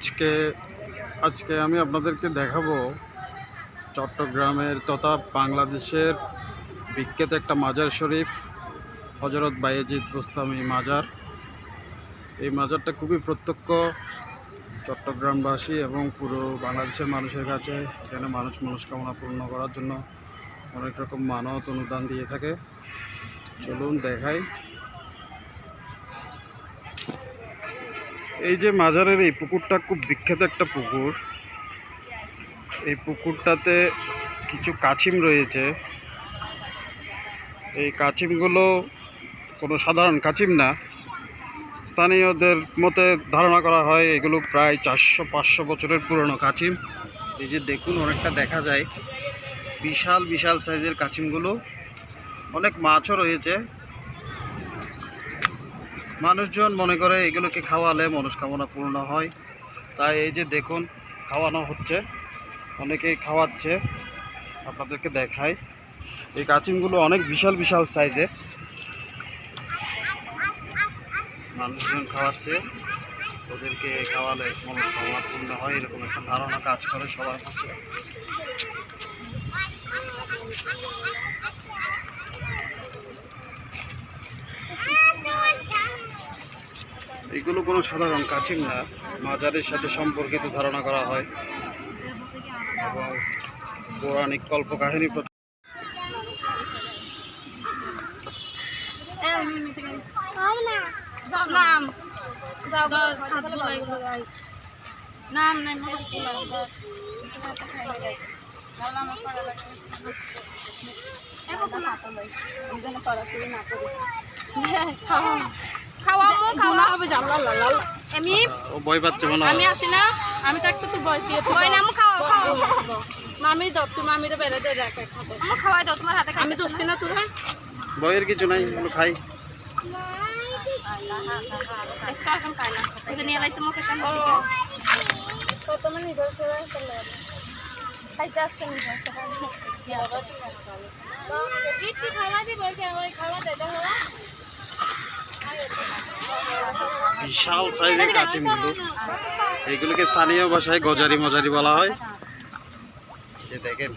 আজকে আজকে আমি আপনাদেরকে দেখাবো চট্টগ্রামের তথা বাংলাদেশের বিখ্যাত একটা মাজার শরীফ হজরত বায়েজিদ বোস্তামি মাজার। এই মাজারটা খুবই প্রত্যক্ষ চট্টগ্রামবাসী এবং পুরো বাংলাদেশের মানুষের কাছে, এখানে মানুষ মনস্কামনা পূর্ণ করার জন্য অনেক রকম মানত, অনুদান দিয়ে থাকে। চলুন দেখাই। এই যে মাজারের এই পুকুরটা খুব বিখ্যাত একটা পুকুর। এই পুকুরটাতে কিছু কাছিম রয়েছে। এই কাছিমগুলো কোনো সাধারণ কাছিম না। স্থানীয়দের মতে ধারণা করা হয় এগুলো প্রায় চারশো, পাঁচশো বছরের পুরনো কাছিম। এই যে দেখুন, অনেকটা দেখা যায়। বিশাল বিশাল সাইজের কাছিমগুলো। অনেক মাছও রয়েছে। মানুষজন মনে করে এগুলোকে খাওয়ালে মনস্কামনা পূর্ণ হয়। তাই এই যে দেখুন, খাওয়ানো হচ্ছে। অনেকেই খাওয়াচ্ছে। আপনাদেরকে দেখাই। এই কাচিমগুলো অনেক বিশাল বিশাল সাইজের। মানুষজন খাওয়াচ্ছে। ওদেরকে খাওয়ালে মনস্কামনা পূর্ণ হয়। এরকম একটা ধারণা কাজ করে সবার কাছে এগুলো কোনো সাধারণ কাচিম না। মাজারের সাথে সম্পর্কিত ধারণা করা হয়। এবং পৌরাণিক কল্পকাহিনী নাম। যাও নাম খাওয়া হবে আমি ভয় পাচ্ছে মনে আমি আসি না আমি তো একটু তো বয় দিয়ে না আমি খাওয়া খাওয়া মামি দাও তুমি মামিরে বেড়ে দিয়ে রাখে খাবে আমি খাওয়াই দাও তোমার হাতে আমি দোষী না তোরা ভয়ের কিছু নাই এগুলো খাই। খাওয়া দিব? খাওয়া দেয়? বিশাল সাইজের কাচিমগুলো এগুলোকে স্থানীয় ভাষায় গজারি মজারি বলা হয়। যে দেখেন।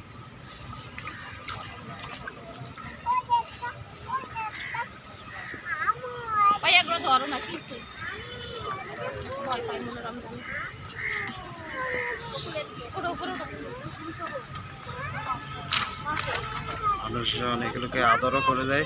ভাই এগুলো ধরো না ঠিক আছে ভয় পাই মনে রমজান উপরে উপরে মানুষজন এগুলোকে আদরও করে দেয়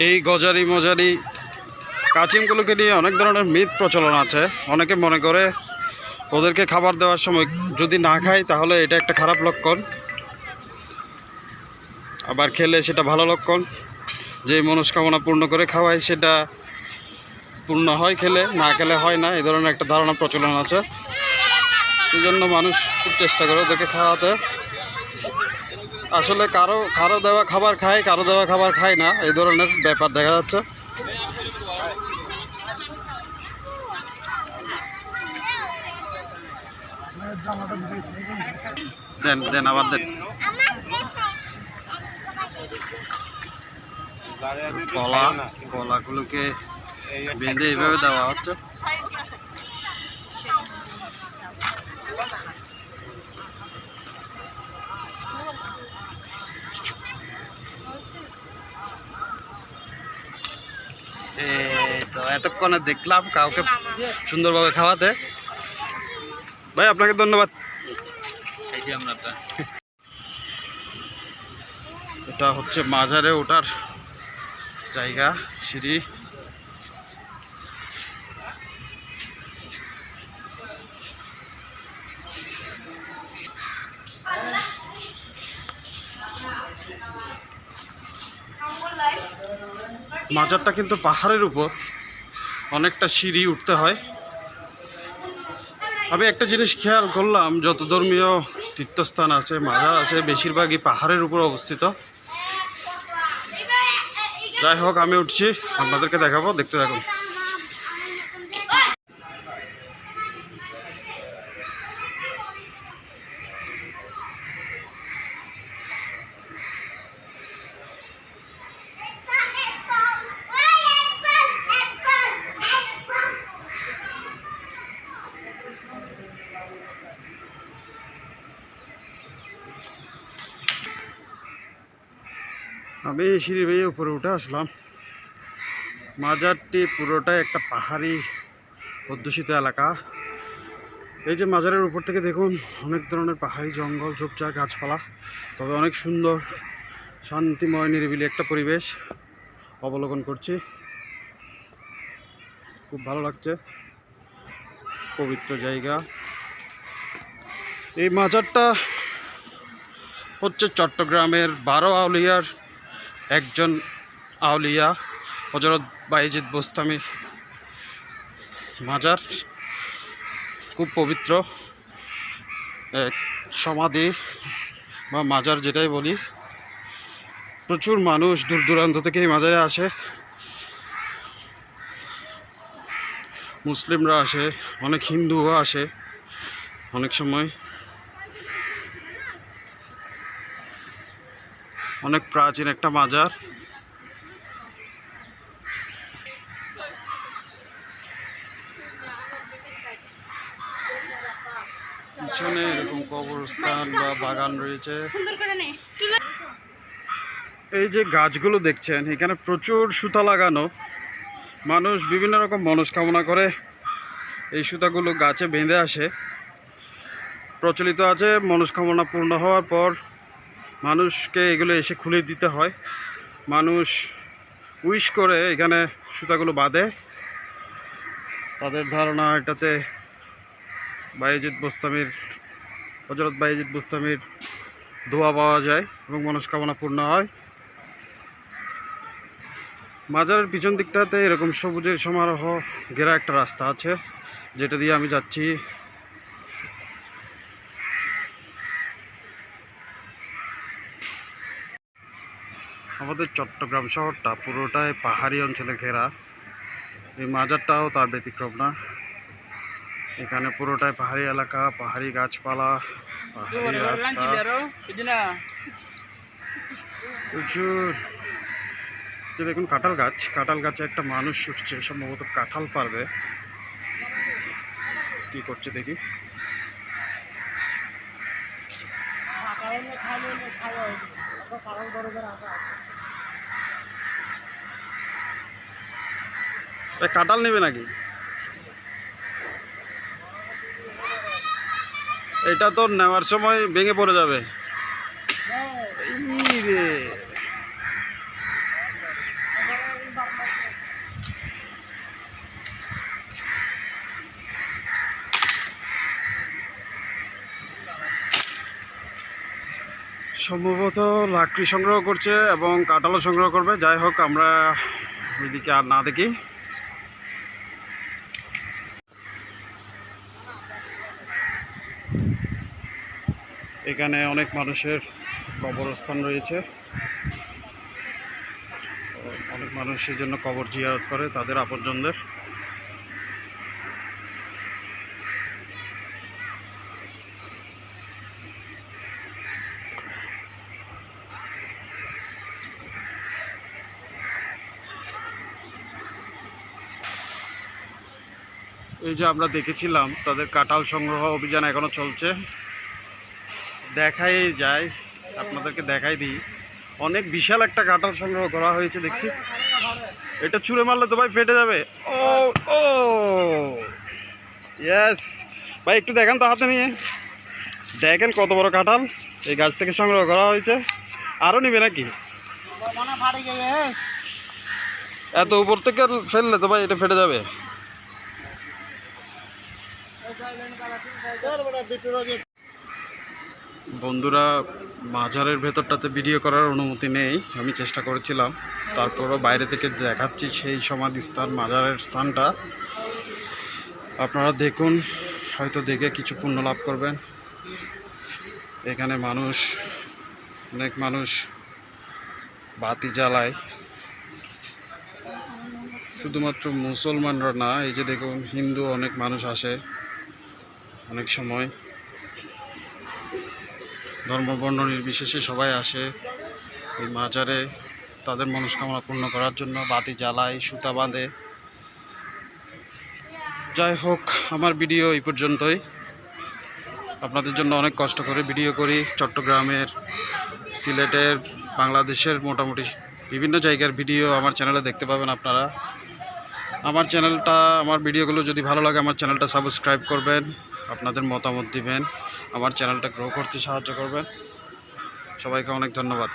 এই গজারি মজারি কাচিমগুলোকে নিয়ে অনেক ধরনের মিথ প্রচলন আছে। অনেকে মনে করে ওদেরকে খাবার দেওয়ার সময় যদি না খায় তাহলে এটা একটা খারাপ লক্ষণ। আবার খেলে সেটা ভালো লক্ষণ। যে মনস্কামনা পূর্ণ করে খাওয়ায়, সেটা পূর্ণ হয় খেলে, না খেলে হয় না, এই ধরনের একটা ধারণা প্রচলন আছে। সেই জন্য মানুষ খুব চেষ্টা করে ওদেরকে খাওয়াতে। আসলে কারও কারও দেওয়া খাবার খায়, কারও দেওয়া খাবার খায় না, এই ধরনের ব্যাপার দেখা যাচ্ছে। দেন দেন আবার দেন। কলা কলাগুলোকে বেঁধে এইভাবে দেওয়া হচ্ছে। এই তো এতক্ষণে দেখলাম কাউকে সুন্দরভাবে খাওয়াতে। ভাই আপনাকে ধন্যবাদ। এটা হচ্ছে মাজারে ওঠার জায়গা সিঁড়ি। মাজারটা কিন্তু পাহাড়ের উপর। অনেকটা সিঁড়ি উঠতে হয়। আমি একটা জিনিস খেয়াল করলাম, যত ধর্মীয় তীর্থস্থান আছে, মাজার আছে, বেশিরভাগই পাহাড়ের উপর অবস্থিত। যাই হোক, আমি উঠছি, আপনাদেরকে দেখাবো, দেখতে থাকুন। আমি সিঁড়ি বেয়ে উপরে উঠে আসলাম। মাজারটি পুরোটাই একটা পাহাড়ি অধ্যুষিত এলাকা। এই যে মাজারের উপর থেকে দেখুন, অনেক ধরনের পাহাড়ি জঙ্গল, ঝোপঝাড়, গাছপালা, তবে অনেক সুন্দর, শান্তিময়, নিরিবিলি একটা পরিবেশ অবলোকন করছি। খুব ভালো লাগছে। পবিত্র জায়গা। এই মাজারটা হচ্ছে চট্টগ্রামের বারো আউলিয়ার একজন আউলিয়া, হজরত বাইজিদ বোস্তামি মাজার, খুব পবিত্র এক সমাধি বা মাজার যেটাই বলি। প্রচুর মানুষ দূর দূরান্ত থেকে এই মাজারে আসে। মুসলিমরা আসে, অনেক হিন্দুও আসে অনেক সময়। অনেক প্রাচীন একটা মাজার। পিছনে এরকম কবরস্থান বা বাগান রয়েছে। এই যে গাছগুলো দেখছেন এখানে প্রচুর সুতা লাগানো। মানুষ বিভিন্ন রকম মনস্কামনা করে এই সুতাগুলো গাছে বেঁধে আসে। প্রচলিত আছে মনস্কামনা পূর্ণ হওয়ার পর মানুষকে এগুলো এসে খুলে দিতে হয়। মানুষ উইশ করে এখানে সুতাগুলো বাঁধে। তাদের ধারণা এটাতে বাইজিৎ বোস্তামির হজরত বাইজিৎ বোস্তামির দোয়া পাওয়া যায় এবং মনস্কামনা পূর্ণ হয়। মাজারের পিছন দিকটাতে এরকম সবুজের সমারোহ ঘেরা একটা রাস্তা আছে, যেটা দিয়ে আমি যাচ্ছি। আমাদের চট্টগ্রাম শহরটা পুরোটাই পাহাড়ি অঞ্চলে ঘেরা। এই মাজারটাও তার ব্যতিক্রম না। এখানে পুরোটাই পাহাড়ি এলাকা, পাহাড়ি গাছপালা, পাহাড়ি রাস্তা। প্রচুর। যে দেখুন কাঁঠাল গাছ, কাঁঠাল গাছে একটা মানুষ উঠছে, সম্ভবত কাঁঠাল পারবে। কি করছে দেখি। কাঁঠাল নেবে নাকি? এটা তো নেওয়ার সময় ভেঙে পড়ে যাবে। সম্ভবত লাকড়ি সংগ্রহ করছে এবং কাঁঠালও সংগ্রহ করবে। যাই হোক, আমরা ওইদিকে আর না দেখি। এখানে অনেক মানুষের কবরস্থান রয়েছে। অনেক মানুষের জন্য কবর জিয়ারত করে, তাদের আপনজনদের। এই যে আমরা দেখেছিলাম, তাদের কাঁঠাল সংগ্রহ অভিযান এখনও চলছে। দেখাই যায়, আপনাদেরকে দেখাই দিই। অনেক বিশাল একটা কাঁঠাল সংগ্রহ করা হয়েছে, দেখছি। এটা ছুঁড়ে মারলে তো ভাই ফেটে যাবে। ও ও ইয়েস ভাই, একটু দেখেন তো হাতে নিয়ে। দেখেন কত বড় কাঁঠাল, এই গাছ থেকে সংগ্রহ করা হয়েছে। আরও নিবে নাকি? এত উপর থেকে ফেললে তো ভাই এটা ফেটে যাবে। বন্ধুরা মাজারের ভেতরটাতে ভিডিও করার অনুমতি নেই, আমি চেষ্টা করেছিলাম। তারপরও বাইরে থেকে দেখাচ্ছি সেই সমাধিস্থান মাজারের স্থানটা। আপনারা দেখুন, হয়তো দেখে কিছু পুণ্য লাভ করবেন। এখানে মানুষ, অনেক মানুষ বাতি জ্বালায়। শুধুমাত্র মুসলমানরা না, এই যে দেখুন, হিন্দু অনেক মানুষ আসে অনেক সময়। ধর্ম বর্ণ নির্বিশেষে সবাই আসে এই মাজারে, তাদের মনস্কামনা পূর্ণ করার জন্য বাতি জ্বালায়, সুতা বাঁধে। যাই হোক, আমার ভিডিও এই পর্যন্তই। আপনাদের জন্য অনেক কষ্ট করে ভিডিও করি। চট্টগ্রামের, সিলেটের, বাংলাদেশের মোটামুটি বিভিন্ন জায়গার ভিডিও আমার চ্যানেলে দেখতে পাবেন আপনারা। আমার চ্যানেলটা, আমার ভিডিওগুলো যদি ভালো লাগে, আমার চ্যানেলটা সাবস্ক্রাইব করবেন, আপনাদের মতামত দিবেন, আমার চ্যানেলটা গ্রো করতে সাহায্য করবেন। সবাইকে অনেক ধন্যবাদ।